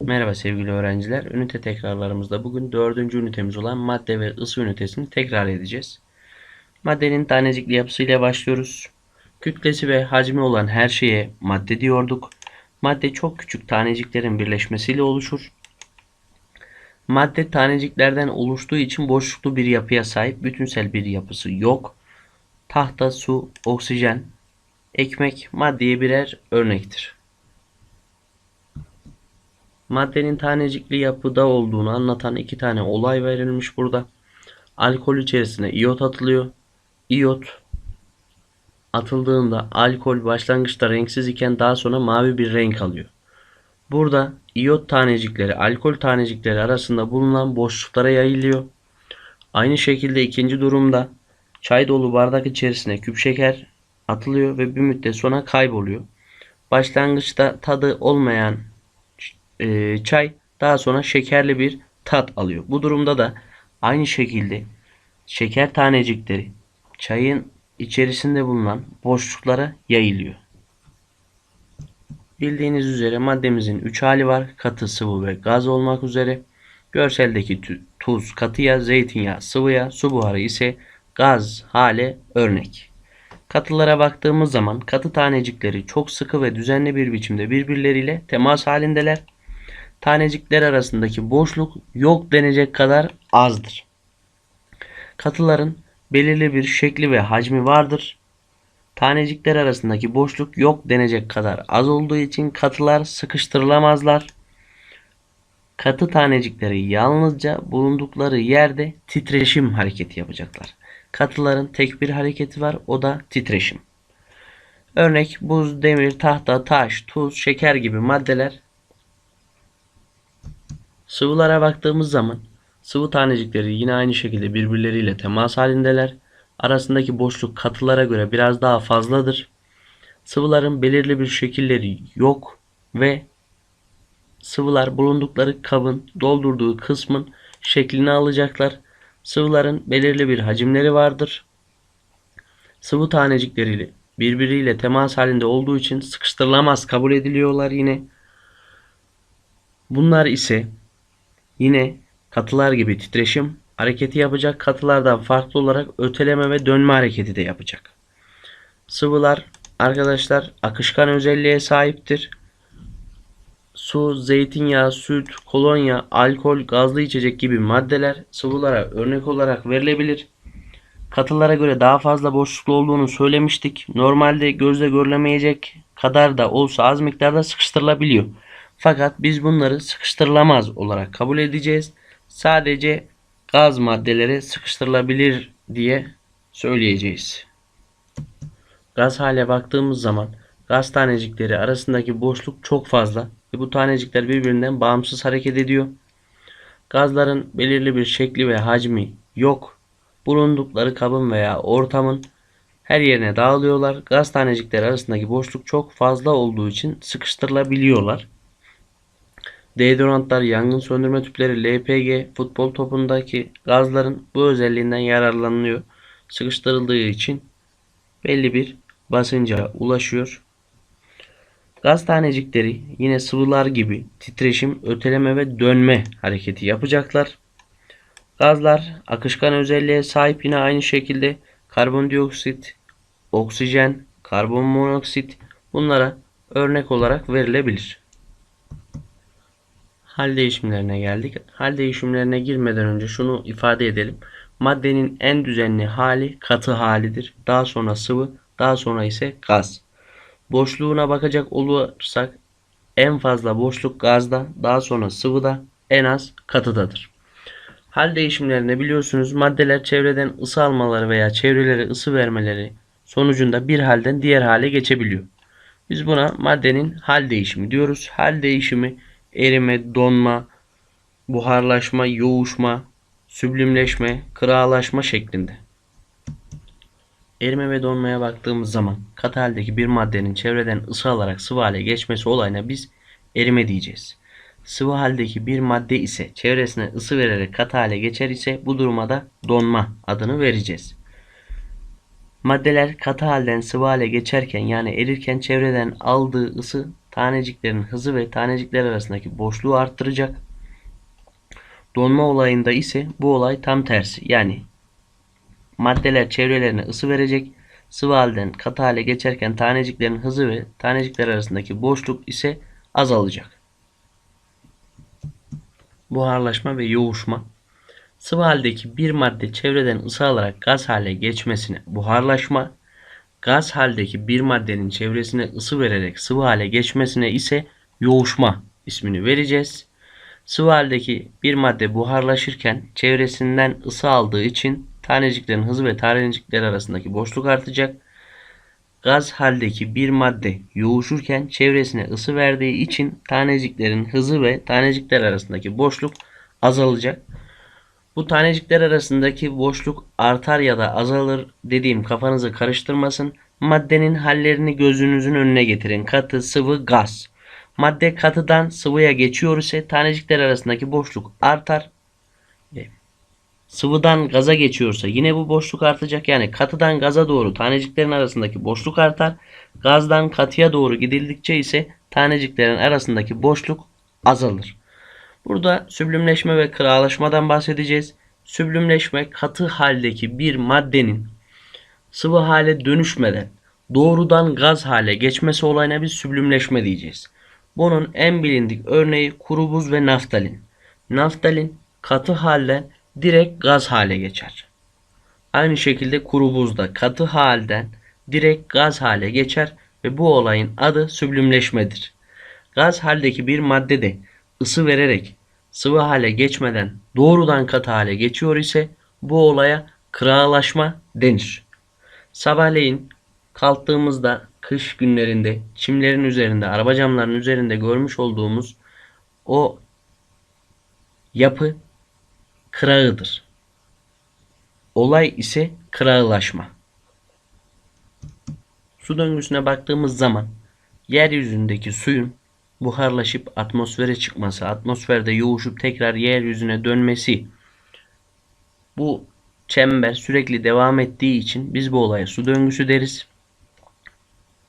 Merhaba sevgili öğrenciler. Ünite tekrarlarımızda bugün dördüncü ünitemiz olan madde ve ısı ünitesini tekrar edeceğiz. Maddenin tanecikli yapısıyla başlıyoruz. Kütlesi ve hacmi olan her şeye madde diyorduk. Madde çok küçük taneciklerin birleşmesiyle oluşur. Madde taneciklerden oluştuğu için boşluklu bir yapıya sahip bütünsel bir yapısı yok. Tahta, su, oksijen, ekmek maddeye birer örnektir. Maddenin tanecikli yapıda olduğunu anlatan iki tane olay verilmiş burada. Alkol içerisine iyot atılıyor. İyot atıldığında alkol başlangıçta renksiz iken daha sonra mavi bir renk alıyor. Burada iyot tanecikleri alkol tanecikleri arasında bulunan boşluklara yayılıyor. Aynı şekilde ikinci durumda çay dolu bardak içerisine küp şeker atılıyor ve bir müddet sonra kayboluyor. Başlangıçta tadı olmayan e, çay daha sonra şekerli bir tat alıyor. Bu durumda da aynı şekilde şeker tanecikleri çayın içerisinde bulunan boşluklara yayılıyor. Bildiğiniz üzere maddemizin 3 hali var. Katı, sıvı ve gaz olmak üzere. Görseldeki tuz, katı yağ, zeytinyağı, sıvı yağ, su buharı ise gaz hale örnek. Katılara baktığımız zaman katı tanecikleri çok sıkı ve düzenli bir biçimde birbirleriyle temas halindeler tanecikler arasındaki boşluk yok denecek kadar azdır. Katıların belirli bir şekli ve hacmi vardır. Tanecikler arasındaki boşluk yok denecek kadar az olduğu için katılar sıkıştırılamazlar. Katı tanecikleri yalnızca bulundukları yerde titreşim hareketi yapacaklar. Katıların tek bir hareketi var o da titreşim. Örnek buz, demir, tahta, taş, tuz, şeker gibi maddeler Sıvılara baktığımız zaman sıvı tanecikleri yine aynı şekilde birbirleriyle temas halindeler. Arasındaki boşluk katılara göre biraz daha fazladır. Sıvıların belirli bir şekilleri yok ve sıvılar bulundukları kabın doldurduğu kısmın şeklini alacaklar. Sıvıların belirli bir hacimleri vardır. Sıvı tanecikleriyle birbiriyle temas halinde olduğu için sıkıştırılamaz kabul ediliyorlar yine. Bunlar ise Yine katılar gibi titreşim hareketi yapacak. Katılardan farklı olarak öteleme ve dönme hareketi de yapacak. Sıvılar arkadaşlar akışkan özelliğe sahiptir. Su, zeytinyağı, süt, kolonya, alkol, gazlı içecek gibi maddeler sıvılara örnek olarak verilebilir. Katılara göre daha fazla boşluklu olduğunu söylemiştik. Normalde gözle görülemeyecek kadar da olsa az miktarda sıkıştırılabiliyor. Fakat biz bunları sıkıştırılamaz olarak kabul edeceğiz. Sadece gaz maddeleri sıkıştırılabilir diye söyleyeceğiz. Gaz hale baktığımız zaman gaz tanecikleri arasındaki boşluk çok fazla ve bu tanecikler birbirinden bağımsız hareket ediyor. Gazların belirli bir şekli ve hacmi yok. Bulundukları kabın veya ortamın her yerine dağılıyorlar. Gaz tanecikleri arasındaki boşluk çok fazla olduğu için sıkıştırılabiliyorlar. Deodorantlar, yangın söndürme tüpleri, LPG, futbol topundaki gazların bu özelliğinden yararlanılıyor. Sıkıştırıldığı için belli bir basınca ulaşıyor. Gaz tanecikleri yine sıvılar gibi titreşim, öteleme ve dönme hareketi yapacaklar. Gazlar akışkan özelliğe sahip yine aynı şekilde karbondioksit, oksijen, karbon monoksit bunlara örnek olarak verilebilir. Hal değişimlerine geldik. Hal değişimlerine girmeden önce şunu ifade edelim. Maddenin en düzenli hali katı halidir. Daha sonra sıvı, daha sonra ise gaz. Boşluğuna bakacak olursak en fazla boşluk gazda, daha sonra sıvıda, en az katıdadır. Hal değişimlerinde biliyorsunuz maddeler çevreden ısı almaları veya çevrelere ısı vermeleri sonucunda bir halden diğer hale geçebiliyor. Biz buna maddenin hal değişimi diyoruz. Hal değişimi erime, donma, buharlaşma, yoğuşma, süblimleşme, kıralaşma şeklinde. Erime ve donmaya baktığımız zaman katı haldeki bir maddenin çevreden ısı alarak sıvı hale geçmesi olayına biz erime diyeceğiz. Sıvı haldeki bir madde ise çevresine ısı vererek katı hale geçer ise bu duruma da donma adını vereceğiz. Maddeler katı halden sıvı hale geçerken yani erirken çevreden aldığı ısı taneciklerin hızı ve tanecikler arasındaki boşluğu arttıracak. Donma olayında ise bu olay tam tersi. Yani maddeler çevrelerine ısı verecek. Sıvı halden katı hale geçerken taneciklerin hızı ve tanecikler arasındaki boşluk ise azalacak. Buharlaşma ve yoğuşma. Sıvı haldeki bir madde çevreden ısı alarak gaz hale geçmesine buharlaşma, gaz haldeki bir maddenin çevresine ısı vererek sıvı hale geçmesine ise yoğuşma ismini vereceğiz. Sıvı haldeki bir madde buharlaşırken çevresinden ısı aldığı için taneciklerin hızı ve tanecikler arasındaki boşluk artacak. Gaz haldeki bir madde yoğuşurken çevresine ısı verdiği için taneciklerin hızı ve tanecikler arasındaki boşluk azalacak. Bu tanecikler arasındaki boşluk artar ya da azalır dediğim kafanızı karıştırmasın. Maddenin hallerini gözünüzün önüne getirin. Katı, sıvı, gaz. Madde katıdan sıvıya geçiyor ise tanecikler arasındaki boşluk artar. Sıvıdan gaza geçiyorsa yine bu boşluk artacak. Yani katıdan gaza doğru taneciklerin arasındaki boşluk artar. Gazdan katıya doğru gidildikçe ise taneciklerin arasındaki boşluk azalır. Burada süblümleşme ve kıralaşmadan bahsedeceğiz. Süblümleşme katı haldeki bir maddenin sıvı hale dönüşmeden doğrudan gaz hale geçmesi olayına biz süblümleşme diyeceğiz. Bunun en bilindik örneği kuru buz ve naftalin. Naftalin katı halden direkt gaz hale geçer. Aynı şekilde kuru buz da katı halden direkt gaz hale geçer ve bu olayın adı süblümleşmedir. Gaz haldeki bir madde de ısı vererek sıvı hale geçmeden doğrudan katı hale geçiyor ise bu olaya kıralaşma denir. Sabahleyin kalktığımızda kış günlerinde çimlerin üzerinde, araba camlarının üzerinde görmüş olduğumuz o yapı kırağıdır. Olay ise kırağılaşma. Su döngüsüne baktığımız zaman yeryüzündeki suyun buharlaşıp atmosfere çıkması, atmosferde yoğuşup tekrar yeryüzüne dönmesi bu çember sürekli devam ettiği için biz bu olaya su döngüsü deriz.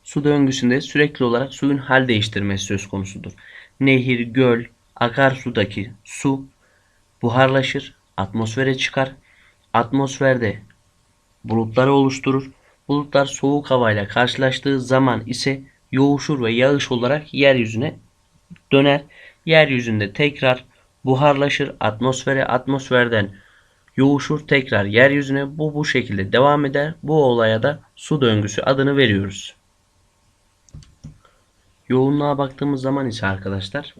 Su döngüsünde sürekli olarak suyun hal değiştirmesi söz konusudur. Nehir, göl, akarsudaki su buharlaşır, atmosfere çıkar. Atmosferde bulutları oluşturur. Bulutlar soğuk havayla karşılaştığı zaman ise yoğuşur ve yağış olarak yeryüzüne döner. Yeryüzünde tekrar buharlaşır atmosfere, atmosferden yoğuşur tekrar yeryüzüne. Bu bu şekilde devam eder. Bu olaya da su döngüsü adını veriyoruz. Yoğunluğa baktığımız zaman ise arkadaşlar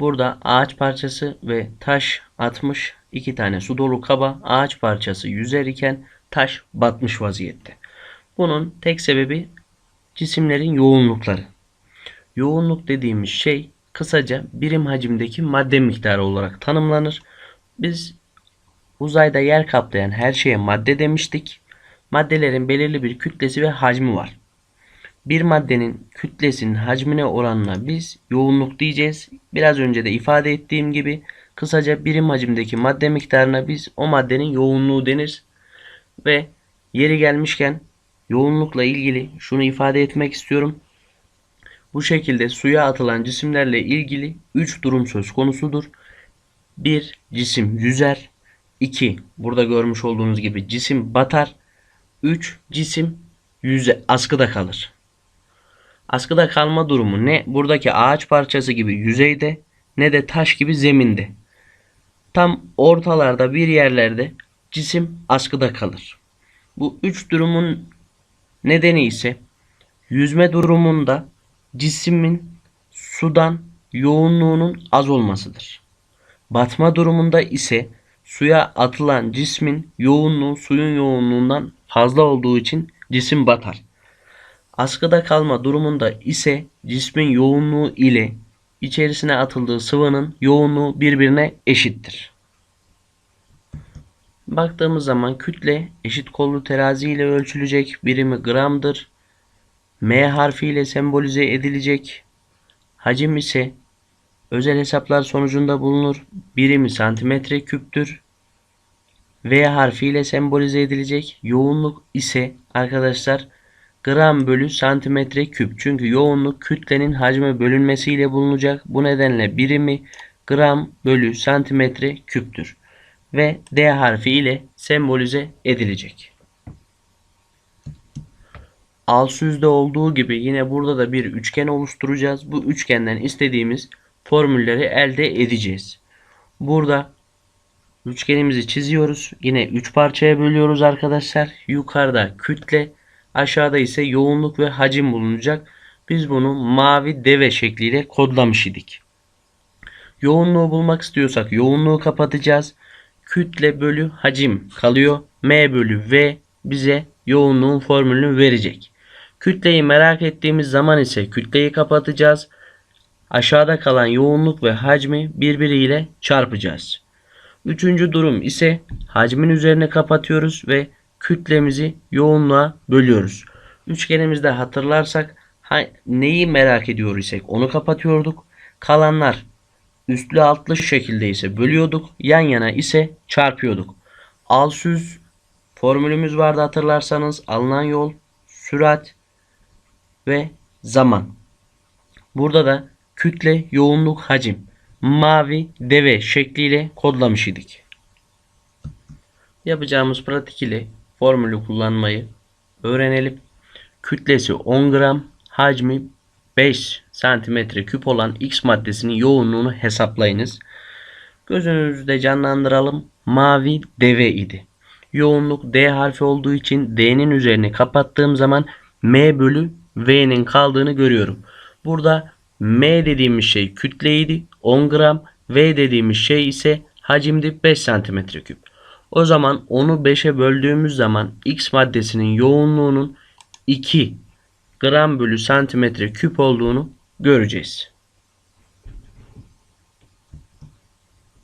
burada ağaç parçası ve taş atmış iki tane su dolu kaba ağaç parçası yüzer iken taş batmış vaziyette. Bunun tek sebebi cisimlerin yoğunlukları. Yoğunluk dediğimiz şey kısaca birim hacimdeki madde miktarı olarak tanımlanır. Biz uzayda yer kaplayan her şeye madde demiştik. Maddelerin belirli bir kütlesi ve hacmi var. Bir maddenin kütlesinin hacmine oranına biz yoğunluk diyeceğiz. Biraz önce de ifade ettiğim gibi kısaca birim hacimdeki madde miktarına biz o maddenin yoğunluğu denir. Ve yeri gelmişken yoğunlukla ilgili şunu ifade etmek istiyorum. Bu şekilde suya atılan cisimlerle ilgili 3 durum söz konusudur. 1. Cisim yüzer. 2. Burada görmüş olduğunuz gibi cisim batar. 3. Cisim yüze askıda kalır. Askıda kalma durumu ne buradaki ağaç parçası gibi yüzeyde ne de taş gibi zeminde. Tam ortalarda bir yerlerde cisim askıda kalır. Bu üç durumun nedeni ise yüzme durumunda cismin sudan yoğunluğunun az olmasıdır. Batma durumunda ise suya atılan cismin yoğunluğu suyun yoğunluğundan fazla olduğu için cisim batar. Askıda kalma durumunda ise cismin yoğunluğu ile içerisine atıldığı sıvının yoğunluğu birbirine eşittir. Baktığımız zaman kütle eşit kollu terazi ile ölçülecek. Birimi gramdır. M harfiyle sembolize edilecek. Hacim ise özel hesaplar sonucunda bulunur. Birimi santimetre küptür. V harfiyle sembolize edilecek. Yoğunluk ise arkadaşlar gram bölü santimetre küp. Çünkü yoğunluk kütlenin hacme bölünmesiyle bulunacak. Bu nedenle birimi gram bölü santimetre küptür. Ve D harfi ile sembolize edilecek. Alsüzde olduğu gibi yine burada da bir üçgen oluşturacağız. Bu üçgenden istediğimiz formülleri elde edeceğiz. Burada üçgenimizi çiziyoruz. Yine 3 parçaya bölüyoruz arkadaşlar. Yukarıda kütle, aşağıda ise yoğunluk ve hacim bulunacak. Biz bunu mavi deve şekliyle kodlamış idik. Yoğunluğu bulmak istiyorsak yoğunluğu kapatacağız. Kütle bölü hacim kalıyor. M bölü V bize yoğunluğun formülünü verecek. Kütleyi merak ettiğimiz zaman ise kütleyi kapatacağız. Aşağıda kalan yoğunluk ve hacmi birbiriyle çarpacağız. Üçüncü durum ise hacmin üzerine kapatıyoruz ve kütlemizi yoğunluğa bölüyoruz. Üçgenimizde hatırlarsak neyi merak ediyor isek onu kapatıyorduk. Kalanlar üstlü altlı şekilde ise bölüyorduk. Yan yana ise çarpıyorduk. Al formülümüz vardı hatırlarsanız. Alınan yol, sürat ve zaman. Burada da kütle, yoğunluk, hacim mavi deve şekliyle kodlamış idik. Yapacağımız pratik ile formülü kullanmayı öğrenelim. Kütlesi 10 gram, hacmi 5 santimetre küp olan X maddesinin yoğunluğunu hesaplayınız. Gözünüzde canlandıralım. Mavi deve idi. Yoğunluk D harfi olduğu için D'nin üzerine kapattığım zaman M bölü V'nin kaldığını görüyorum. Burada M dediğimiz şey kütleydi 10 gram. V dediğimiz şey ise hacimdi 5 santimetre küp. O zaman onu 5'e böldüğümüz zaman X maddesinin yoğunluğunun 2 gram bölü santimetre küp olduğunu göreceğiz.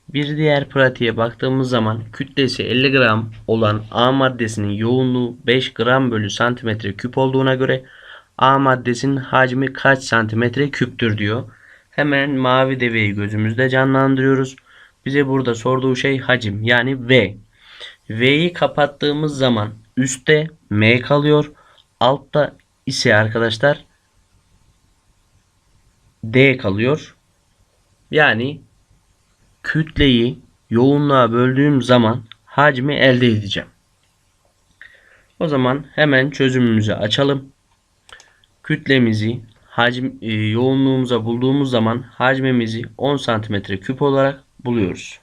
Bir diğer pratiğe baktığımız zaman kütlesi 50 gram olan A maddesinin yoğunluğu 5 gram bölü santimetre küp olduğuna göre A maddesinin hacmi kaç santimetre küptür diyor. Hemen mavi deveyi gözümüzde canlandırıyoruz. Bize burada sorduğu şey hacim yani V. V'yi kapattığımız zaman üstte M kalıyor. Altta ise arkadaşlar D kalıyor. Yani kütleyi yoğunluğa böldüğüm zaman hacmi elde edeceğim. O zaman hemen çözümümüzü açalım. Kütlemizi hacim e, yoğunluğumuza bulduğumuz zaman hacmimizi 10 santimetre küp olarak buluyoruz.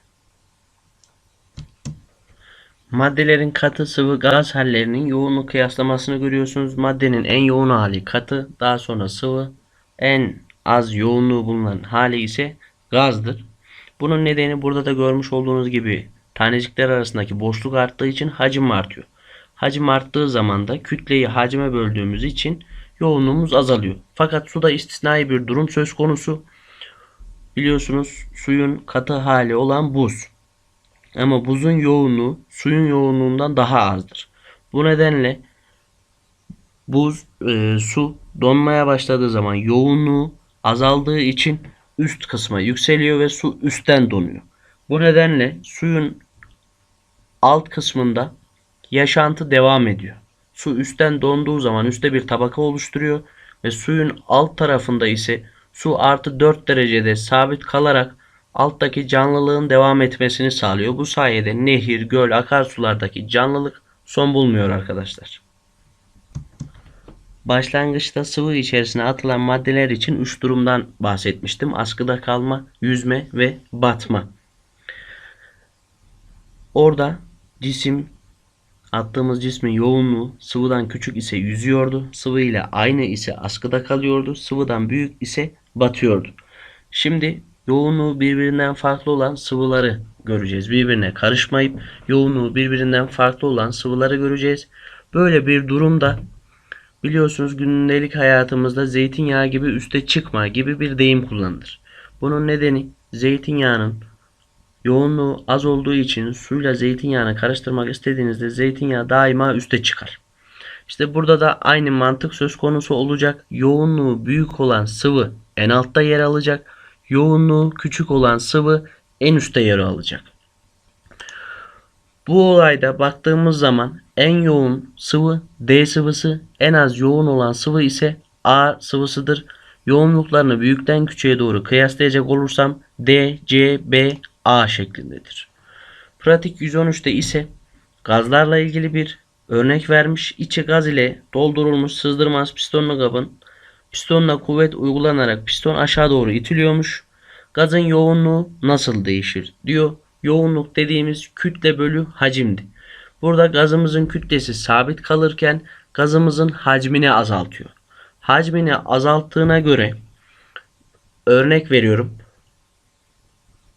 Maddelerin katı sıvı gaz hallerinin yoğunluk kıyaslamasını görüyorsunuz. Maddenin en yoğun hali katı, daha sonra sıvı, en az yoğunluğu bulunan hali ise gazdır. Bunun nedeni burada da görmüş olduğunuz gibi tanecikler arasındaki boşluk arttığı için hacim artıyor. Hacim arttığı zaman da kütleyi hacme böldüğümüz için yoğunluğumuz azalıyor. Fakat suda istisnai bir durum söz konusu. Biliyorsunuz suyun katı hali olan buz. Ama buzun yoğunluğu suyun yoğunluğundan daha azdır. Bu nedenle buz e, su donmaya başladığı zaman yoğunluğu azaldığı için üst kısma yükseliyor ve su üstten donuyor. Bu nedenle suyun alt kısmında yaşantı devam ediyor. Su üstten donduğu zaman üstte bir tabaka oluşturuyor ve suyun alt tarafında ise su artı 4 derecede sabit kalarak alttaki canlılığın devam etmesini sağlıyor. Bu sayede nehir, göl, akarsulardaki canlılık son bulmuyor arkadaşlar. Başlangıçta sıvı içerisine atılan maddeler için 3 durumdan bahsetmiştim. Askıda kalma, yüzme ve batma. Orada cisim attığımız cismin yoğunluğu sıvıdan küçük ise yüzüyordu. Sıvı ile aynı ise askıda kalıyordu. Sıvıdan büyük ise batıyordu. Şimdi yoğunluğu birbirinden farklı olan sıvıları göreceğiz. Birbirine karışmayıp yoğunluğu birbirinden farklı olan sıvıları göreceğiz. Böyle bir durumda biliyorsunuz gündelik hayatımızda zeytinyağı gibi üste çıkma gibi bir deyim kullanılır. Bunun nedeni zeytinyağının yoğunluğu az olduğu için suyla zeytinyağını karıştırmak istediğinizde zeytinyağı daima üste çıkar. İşte burada da aynı mantık söz konusu olacak. Yoğunluğu büyük olan sıvı en altta yer alacak yoğunluğu küçük olan sıvı en üstte yer alacak. Bu olayda baktığımız zaman en yoğun sıvı D sıvısı, en az yoğun olan sıvı ise A sıvısıdır. Yoğunluklarını büyükten küçüğe doğru kıyaslayacak olursam D, C, B, A şeklindedir. Pratik 113'te ise gazlarla ilgili bir örnek vermiş. İçi gaz ile doldurulmuş sızdırmaz pistonlu kabın pistonla kuvvet uygulanarak piston aşağı doğru itiliyormuş. Gazın yoğunluğu nasıl değişir diyor. Yoğunluk dediğimiz kütle bölü hacimdi. Burada gazımızın kütlesi sabit kalırken gazımızın hacmini azaltıyor. Hacmini azalttığına göre örnek veriyorum.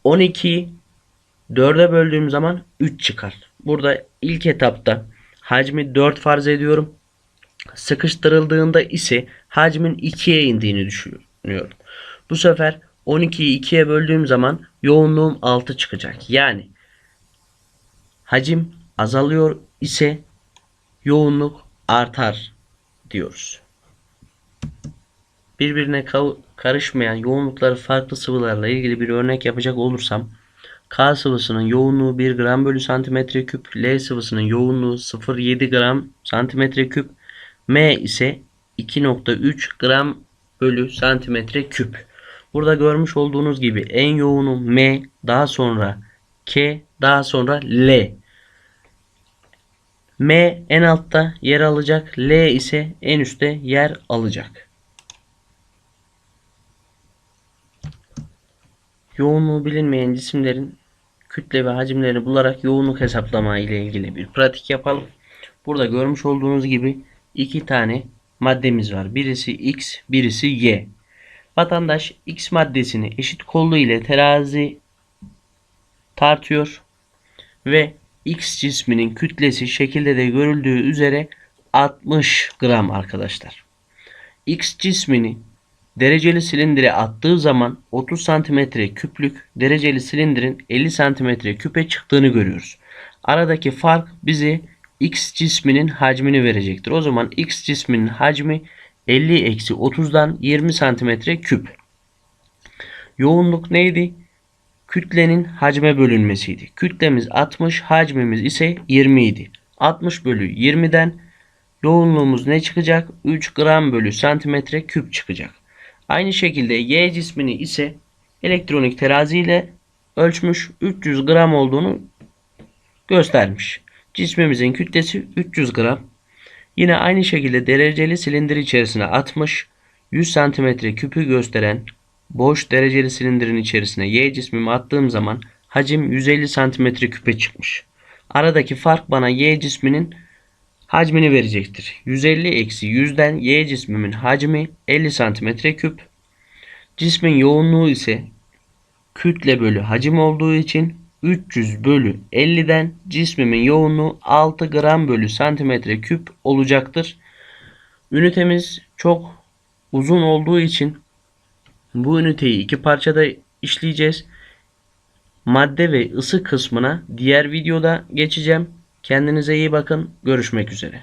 12'yi 4'e böldüğüm zaman 3 çıkar. Burada ilk etapta hacmi 4 farz ediyorum. Sıkıştırıldığında ise hacmin 2'ye indiğini düşünüyorum. Bu sefer 12'yi 2'ye böldüğüm zaman yoğunluğum 6 çıkacak. Yani hacim azalıyor ise yoğunluk artar diyoruz. Birbirine karışmayan yoğunlukları farklı sıvılarla ilgili bir örnek yapacak olursam K sıvısının yoğunluğu 1 gram bölü santimetre küp, L sıvısının yoğunluğu 0,7 gram santimetre küp, M ise 2.3 gram bölü santimetre küp. Burada görmüş olduğunuz gibi en yoğunu M, daha sonra K, daha sonra L. M en altta yer alacak, L ise en üstte yer alacak. Yoğunluğu bilinmeyen cisimlerin kütle ve hacimlerini bularak yoğunluk hesaplama ile ilgili bir pratik yapalım. Burada görmüş olduğunuz gibi iki tane maddemiz var. Birisi X, birisi Y. Vatandaş X maddesini eşit kollu ile terazi tartıyor ve X cisminin kütlesi şekilde de görüldüğü üzere 60 gram arkadaşlar. X cismini dereceli silindire attığı zaman 30 santimetre küplük dereceli silindirin 50 santimetre küpe çıktığını görüyoruz. Aradaki fark bize X cisminin hacmini verecektir. O zaman X cisminin hacmi 50 eksi 30'dan 20 santimetre küp. Yoğunluk neydi? Kütlenin hacme bölünmesiydi. Kütlemiz 60, hacmimiz ise 20 idi. 60 bölü 20'den yoğunluğumuz ne çıkacak? 3 gram bölü santimetre küp çıkacak. Aynı şekilde Y cismini ise elektronik terazi ile ölçmüş 300 gram olduğunu göstermiş. Cismimizin kütlesi 300 gram. Yine aynı şekilde dereceli silindir içerisine atmış 100 santimetre küpü gösteren boş dereceli silindirin içerisine Y cismimi attığım zaman hacim 150 santimetre küpe çıkmış. Aradaki fark bana Y cisminin hacmini verecektir. 150 eksi 100'den Y cismimin hacmi 50 santimetre küp. Cismin yoğunluğu ise kütle bölü hacim olduğu için 300 bölü 50'den cismimin yoğunluğu 6 gram bölü santimetre küp olacaktır. Ünitemiz çok uzun olduğu için bu üniteyi iki parçada işleyeceğiz. Madde ve ısı kısmına diğer videoda geçeceğim. Kendinize iyi bakın. Görüşmek üzere.